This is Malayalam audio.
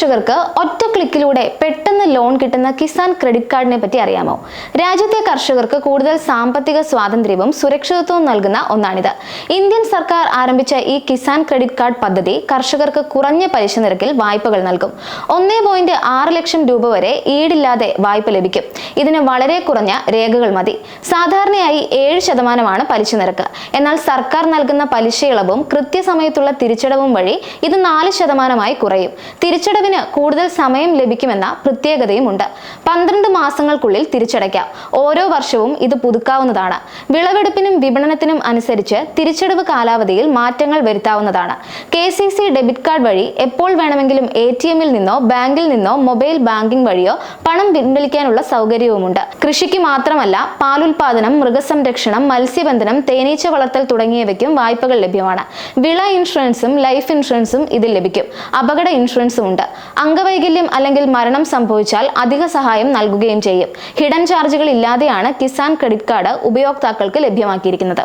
കർഷകർക്ക് ഒറ്റ ക്ലിക്കിലൂടെ പെട്ടെന്ന് ലോൺ കിട്ടുന്ന കിസാൻ ക്രെഡിറ്റ് കാർഡിനെ പറ്റി അറിയാമോ? രാജ്യത്തെ കർഷകർക്ക് കൂടുതൽ സാമ്പത്തിക സ്വാതന്ത്ര്യവും സുരക്ഷിതത്വവും നൽകുന്ന ഒന്നാണിത്. ഇന്ത്യൻ സർക്കാർ ആരംഭിച്ച ഈ കിസാൻ ക്രെഡിറ്റ് കാർഡ് പദ്ധതി കർഷകർക്ക് കുറഞ്ഞ പലിശ നിരക്കിൽ വായ്പകൾ നൽകും. ഒന്നേ പോയിന്റ് ആറ് ലക്ഷം രൂപ വരെ ഈടില്ലാതെ വായ്പ ലഭിക്കും. ഇതിന് വളരെ കുറഞ്ഞ രേഖകൾ മതി. സാധാരണയായി ഏഴ് ശതമാനമാണ് പലിശ നിരക്ക്. എന്നാൽ സർക്കാർ നൽകുന്ന പലിശ ഇളവും കൃത്യസമയത്തുള്ള തിരിച്ചടവും വഴി ഇത് നാല് ശതമാനമായി കുറയും. തിരിച്ചടവിന് കൂടുതൽ സമയം ലഭിക്കുമെന്ന പ്രത്യേകതയുമുണ്ട്. പന്ത്രണ്ട് മാസങ്ങൾക്കുള്ളിൽ തിരിച്ചടയ്ക്കാം. ഓരോ വർഷവും ഇത് പുതുക്കാവുന്നതാണ്. വിളവെടുപ്പിനും വിപണനത്തിനും അനുസരിച്ച് തിരിച്ചടവ് കാലാവധിയിൽ മാറ്റങ്ങൾ വരുത്താവുന്നതാണ്. K C C debit card വഴി എപ്പോൾ വേണമെങ്കിലും എ ടി എമ്മിൽ നിന്നോ ബാങ്കിൽ നിന്നോ മൊബൈൽ ബാങ്കിംഗ് വഴിയോ പണം പിൻവലിക്കാനുള്ള സൗകര്യവുമുണ്ട്. കൃഷിക്ക് മാത്രമല്ല പാലുൽപാദനം മൃഗസംരക്ഷണം മത്സ്യബന്ധനം തേനീച്ച വളർത്തൽ തുടങ്ങിയവയ്ക്കും വായ്പകൾ ലഭ്യമാണ്. വിള ഇൻഷുറൻസും ലൈഫ് ഇൻഷുറൻസും ഇതിൽ ലഭിക്കും. അപകട ഇൻഷുറൻസും ഉണ്ട്. അംഗവൈകല്യം അല്ലെങ്കിൽ മരണം സംഭവിച്ചാൽ അധിക സഹായം നൽകുകയും ചെയ്യും. ഹിഡൻ ചാർജുകൾ ഇല്ലാതെയാണ് കിസാൻ ക്രെഡിറ്റ് കാർഡ് ഉപയോക്താക്കൾക്ക് ലഭ്യമാക്കിയിരിക്കുന്നത്.